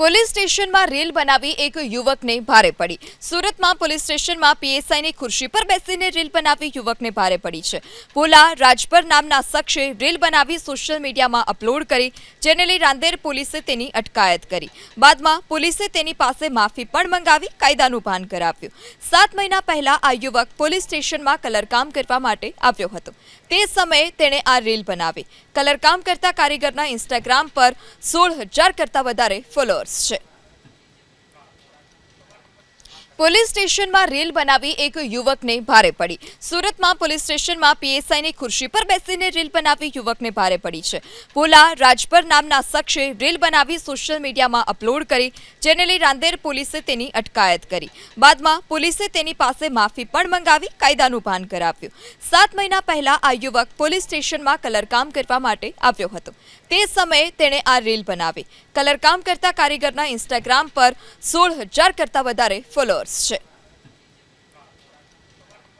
Police સ્ટેશનમાં reel બનાવી એક યુવકને ભારે પડી. સુરતમાં પોલીસ સ્ટેશનમાં પીએસઆઈની ખુરશી પર બેસીને રીલ બનાવી યુવકને ભારે પડી છે. ભોલા રાજપર નામના શખ્સે રીલ બનાવી સોશિયલ મીડિયામાં અપલોડ કરી, જેને લઈ રાંદેર પોલીસે તેની અટકાયત કરી. બાદમાં પોલીસે તેની પાસે માફી પણ મંગાવી, કાયદાનું ભાન કરાવ્યું. સાત મહિના પહેલા આ યુવક પોલીસ સ્ટેશનમાં કલરકામ કરવા માટે આવ્યો હતો. તે સમયે તેણે આ રીલ બનાવી. કલરકામ કરતા કારીગરના ઇન્સ્ટાગ્રામ પર સોળ હજાર કરતાં વધારે ફોલોઅર્સ છે પોલીસ સ્ટેશનમાં રીલ બનાવી એક યુવકને ભારે પડી. સુરતમાં પોલીસ સ્ટેશનમાં પીએસઆઈની ખુરશી પર બેસીને રીલ બનાવી યુવકને ભારે પડી છે. ભોલા રાજપર નામના શખ્સે રીલ બનાવી સોશિયલ મીડિયામાં અપલોડ કરી, જેને લઈ રાંદેર પોલીસે તેની અટકાયત કરી. બાદમાં પોલીસે તેની પાસે માફી પણ મંગાવી, કાયદાનું ભાન કરાવ્યું. સાત મહિના પહેલા આ યુવક પોલીસ સ્ટેશનમાં કલરકામ કરવા માટે આવ્યો હતો. તે સમયે તેણે આ રીલ બનાવી. કલરકામ કરતા કારીગરના ઇન્સ્ટાગ્રામ પર સોળ હજાર કરતાં વધારે ફોલોઅર્સ છે